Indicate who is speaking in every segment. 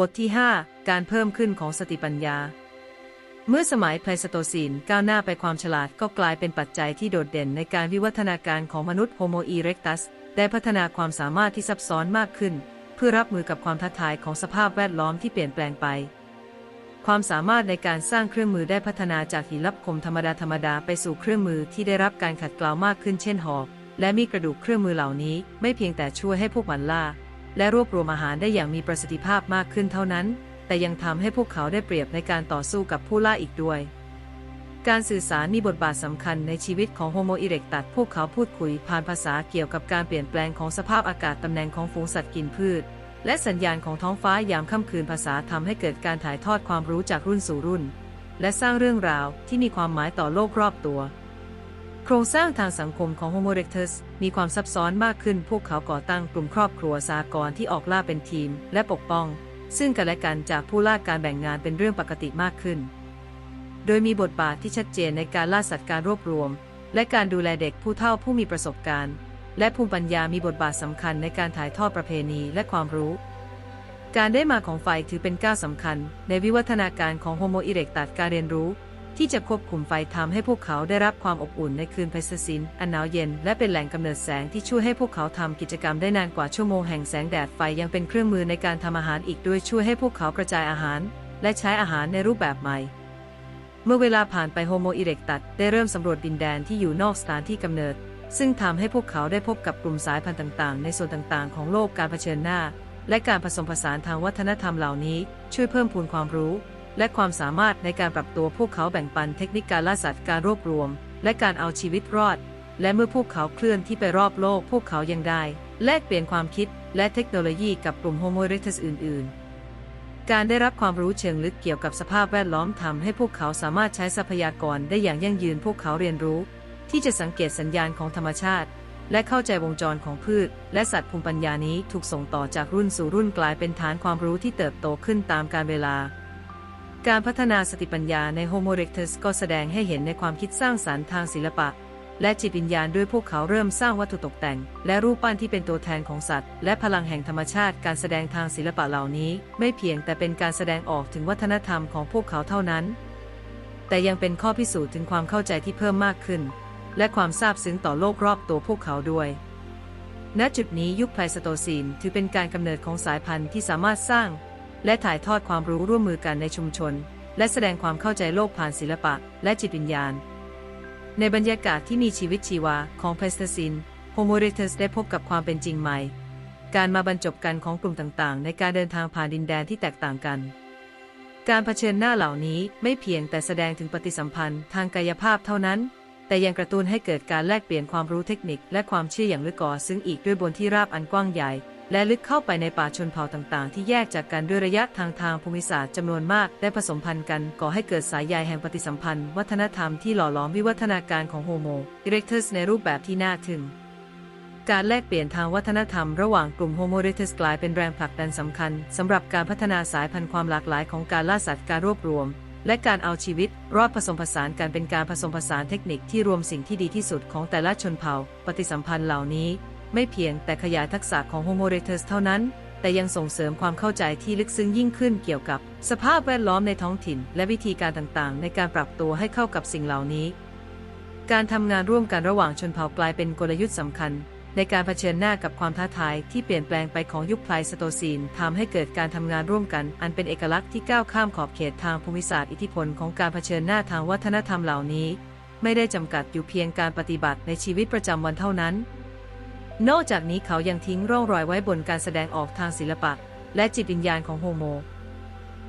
Speaker 1: บทที่ 5 การเพิ่มขึ้นของสติปัญญา เมื่อสมัยไพลสโตซีนก้าวหน้าไปความฉลาดก็กลายเป็นปัจจัยที่โดดเด่นในการวิวัฒนาการของมนุษย์โฮโมอีเร็กตัสได้พัฒนาความสามารถที่ซับซ้อนมากขึ้น เพื่อรับมือกับความท้าทายของสภาพแวดล้อมที่เปลี่ยนแปลงไป ความสามารถในการสร้างเครื่องมือได้พัฒนาจากหินลับคมธรรมดาธรรมดาไปสู่เครื่องมือที่ได้รับการขัดเกลามากขึ้นเช่นหอกและมีกระดูกเครื่องมือเหล่านี้ ไม่เพียงแต่ช่วยให้พวกมันล่า และรวบรวมอาหารได้อย่างมีประสิทธิภาพมากขึ้นเท่านั้น แต่ยังทำให้พวกเขาได้เปรียบในการต่อสู้กับผู้ล่าอีกด้วย การสื่อสารมีบทบาทสำคัญในชีวิตของโฮโมอิเร็กตัสพวกเขาพูดคุยผ่านภาษาเกี่ยวกับการเปลี่ยนแปลงของสภาพอากาศตำแหน่งของฝูงสัตว์กินพืช และสัญญาณของท้องฟ้ายามค่ำคืนภาษาทำให้เกิดการถ่ายทอดความรู้จากรุ่นสู่รุ่น และสร้างเรื่องราวที่มีความหมายต่อโลกรอบตัว โครงสร้างทางสังคมของ Homo erectus มีความซับซ้อนมากขึ้น พวกเขาก่อตั้งกลุ่มครอบครัวสากรที่ออกล่าเป็นทีม และปกป้อง ซึ่งกันและกันจากผู้ล่าการแบ่งงานเป็นเรื่องปกติมากขึ้น โดยมีบทบาทที่ชัดเจนในการล่าสัตว์การรวบรวม และการดูแลเด็กผู้เฒ่าผู้มีประสบการณ์ และภูมิปัญญามีบทบาทสำคัญในการถ่ายทอดประเพณีและความรู้ การได้มาของไฟถือเป็นก้าวสำคัญ ในวิวัฒนาการของโฮโมอิเรกตัสการเรียนรู้ ที่จะควบคุมไฟทำให้พวกเขาได้รับความอบอุ่นในคืนไพศซินอันหนาวเย็น และเป็นแหล่งกำเนิดแสงที่ช่วยให้พวกเขาทำกิจกรรมได้นานกว่าชั่วโมงแห่งแสงแดดไฟยังเป็นเครื่องมือในการทำอาหารอีกด้วยช่วยให้พวกเขากระจายอาหาร และใช้อาหารในรูปแบบใหม่ เมื่อเวลาผ่านไปโฮโมอิเร็กตัสได้เริ่มสำรวจดินแดนที่อยู่นอกสถานที่กำเนิด ซึ่งทำให้พวกเขาได้พบกับกลุ่มสายพันธุ์ต่างๆ ในส่วนต่างๆ ของโลกการเผชิญหน้า และการผสมผสานทางวัฒนธรรมเหล่านี้ ช่วยเพิ่มพูนความรู้ และความสามารถในการปรับตัวพวกเขาแบ่งปันเทคนิคการล่าสัตว์การรวบรวม และการเอาชีวิตรอด และเมื่อพวกเขาเคลื่อนที่ไปรอบโลก พวกเขายังได้ แลกเปลี่ยนความคิดและเทคโนโลยีกับกลุ่มโฮโมเรตัสอื่น ๆ การได้รับความรู้เชิงลึกเกี่ยวกับสภาพแวดล้อมทำให้พวกเขาสามารถใช้ทรัพยากรได้อย่างยั่งยืนพวกเขาเรียนรู้ ที่จะสังเกตสัญญาณของธรรมชาติ และเข้าใจวงจรของพืช และสัตว์ภูมิปัญญานี้ถูกส่งต่อจากรุ่นสู่รุ่นกลายเป็นฐานความรู้ที่เติบโตขึ้นตามกาลเวลา การพัฒนาสติปัญญาใน Homo erectus ก็แสดงให้เห็นในความคิดสร้างสรรค์ทางศิลปะ และจิตวิญญาณด้วยพวกเขาเริ่มสร้างวัตถุตกแต่ง และรูปปั้นที่เป็นตัวแทนของสัตว์ และพลังแห่งธรรมชาติการแสดงทางศิลปะเหล่านี้ ไม่เพียงแต่เป็นการแสดงออกถึงวัฒนธรรมของพวกเขาเท่านั้น แต่ยังเป็นข้อพิสูจน์ถึงความเข้าใจที่เพิ่มมากขึ้น และความซาบซึ้งต่อโลกรอบตัวพวกเขาด้วยณจุดนี้ยุคไพลสโตซีนถือเป็นการกำเนิดของสายพันธุ์ที่สามารถสร้าง และถ่ายทอดความรู้ร่วมมือกันในชุมชน และแสดงความเข้าใจโลกผ่านศิลปะ และจิตวิญญาณ ในบรรยากาศที่มีชีวิตชีวาของไพสโตซีนโฮโมเรตัสได้พบกับความเป็นจริงใหม่ การมาบรรจบกันของกลุ่มต่างๆ ในการเดินทางผ่านดินแดนที่แตกต่างกัน การเผชิญหน้าเหล่านี้ไม่เพียงแต่แสดงถึงปฏิสัมพันธ์ทางกายภาพเท่านั้น แต่ยังกระตุ้นให้เกิดการแลกเปลี่ยนความรู้เทคนิค และความเชื่ออย่างลึกก่อซึ่งอีกด้วยบนที่ราบอันกว้างใหญ่ และลึกเข้าไปในป่าชนเผ่าต่างๆ ที่แยกจากกันด้วยระยะทางทางภูมิศาสตร์จำนวนมากได้ผสมพันธุ์กันก่อให้เกิดสายใยแห่งปฏิสัมพันธ์ วัฒนธรรมที่หล่อหลอมวิวัฒนาการของโฮโมอิเร็กตัสในรูปแบบที่น่าทึ่งการแลกเปลี่ยนทางวัฒนธรรมระหว่างกลุ่มโฮโมเรตัสกลายเป็นแรงผลักดันสำคัญสำหรับการพัฒนาสายพันธุ์ความหลากหลายของการล่าสัตว์การรวบรวม และการเอาชีวิต รอดผสมผสานกันเป็นการผสมผสานเทคนิคที่รวมสิ่งที่ดีที่สุดของแต่ละชนเผ่า ปฏิสัมพันธ์เหล่านี้ ไม่เพียงแต่ขยายทักษะของโฮโมเรตัสเท่านั้น แต่ยังส่งเสริมความเข้าใจที่ลึกซึ้งยิ่งขึ้นเกี่ยวกับ สภาพแวดล้อมในท้องถิ่น และวิธีการต่างๆ ในการปรับตัวให้เข้ากับสิ่งเหล่านี้ การทำงานร่วมกันระหว่างชนเผ่ากลายเป็นกลยุทธ์สำคัญ ในการเผชิญหน้ากับความท้าทายที่เปลี่ยนแปลงไปของยุคไพลสโตซีนทำให้เกิดการทำงานร่วมกัน อันเป็นเอกลักษณ์ที่ก้าวข้ามขอบเขตทางภูมิศาสตร์อิทธิพลของการเผชิญหน้าทางวัฒนธรรมเหล่านี้ ไม่ได้จำกัดอยู่เพียงการปฏิบัติในชีวิตประจำวันเท่านั้น นอกจากนี้เขายังทิ้งร่องรอยไว้บนการแสดงออกทางศิลปะ และจิตวิญญาณของโฮโม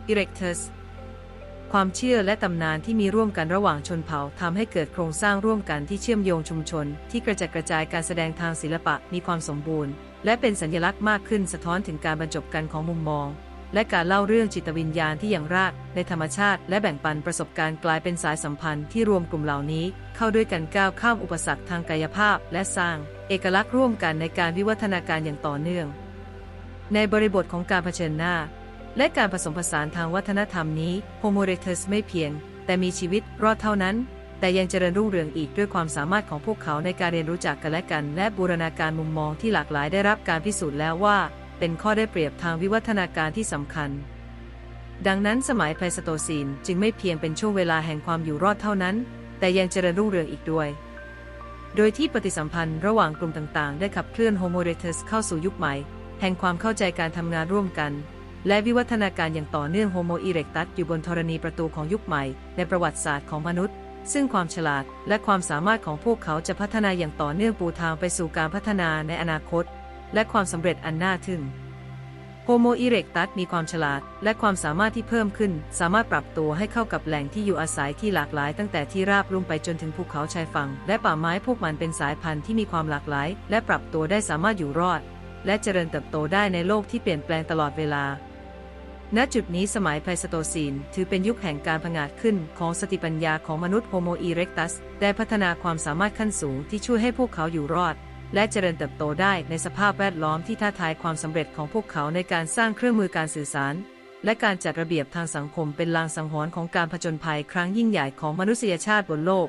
Speaker 1: อิเร็กตัสความเชื่อและตำนานที่มีร่วมกันระหว่างชนเผ่าทำให้เกิดโครงสร้างร่วมกันที่เชื่อมโยงชุมชน ที่กระจัดกระจายการแสดงทางศิลปะมีความสมบูรณ์ และเป็นสัญลักษณ์มากขึ้นสะท้อนถึงการบรรจบกันของมุมมอง และการเล่าเรื่องจิตวิญญาณที่อย่างรากในธรรมชาติ และแบ่งปันประสบการณ์กลายเป็นสายสัมพันธ์ที่รวมกลุ่มเหล่านี้ เข้าด้วยกันก้าวข้ามอุปสรรคทางกายภาพและสร้าง เอกลักษณ์ร่วมกันในการวิวัฒนาการอย่างต่อเนื่อง ในบริบทของการเผชิญหน้า และการผสมผสานทางวัฒนธรรมนี้โฮโมเรตัสไม่เพียง แต่มีชีวิตรอดเท่านั้น แต่ยังเจริญรุ่งเรืองอีกด้วยความสามารถของพวกเขาในการเรียนรู้จักกันและกัน และบูรณาการมุมมองที่หลากหลายได้รับการพิสูจน์แล้วว่า เป็นข้อได้เปรียบทางวิวัฒนาการที่สำคัญ ดังนั้นสมัยไพลสโตซีนจึงไม่เพียงเป็นช่วงเวลาแห่งความอยู่รอดเท่านั้น แต่ยังเจริญรุ่งเรืองอีกด้วย โดยที่ปฏิสัมพันธ์ระหว่างกลุ่มต่างๆ ได้ขับเคลื่อนโฮโมเรทัสเข้าสู่ยุคใหม่ แห่งความเข้าใจการทำงานร่วมกัน และวิวัฒนาการอย่างต่อเนื่องโฮโมอีเรกตัสอยู่บนธรณีประตูของยุคใหม่ ในประวัติศาสตร์ของมนุษย์ ซึ่งความฉลาดและความสามารถของพวกเขาจะพัฒนาอย่างต่อเนื่องปูทางไปสู่การพัฒนาในอนาคต และความสำเร็จอันน่าทึ่ง โฮโมอีเรกตัสมีความฉลาด และความสามารถที่เพิ่มขึ้น สามารถปรับตัวให้เข้ากับแหล่งที่อยู่อาศัยที่หลากหลาย ตั้งแต่ที่ราบลุ่มไปจนถึงภูเขาชายฝั่ง และป่าไม้พวกมันเป็นสายพันธุ์ที่มีความหลากหลาย และปรับตัวได้สามารถอยู่รอด และเจริญเติบโตได้ในโลกที่เปลี่ยนแปลงตลอดเวลา ณ จุดนี้สมัยไพลสโตซีน ถือเป็นยุคแห่งการผงาดขึ้นของสติปัญญาของมนุษย์โฮโมอีเรกตัส ได้พัฒนาความสามารถขั้นสูงที่ช่วยให้พวกเขาอยู่รอด และเจริญเติบโตได้ในสภาพแวดล้อมที่ท้าทายความสำเร็จของพวกเขาในการสร้างเครื่องมือการสื่อสาร และการจัดระเบียบทางสังคมเป็นลางสังหรณ์ของการผจญภัยครั้งยิ่งใหญ่ของมนุษยชาติบนโลก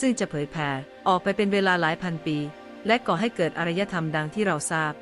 Speaker 1: ซึ่งจะเผยแผ่ออกไปเป็นเวลาหลายพันปี และก่อให้เกิดอารยธรรมดังที่เราทราบ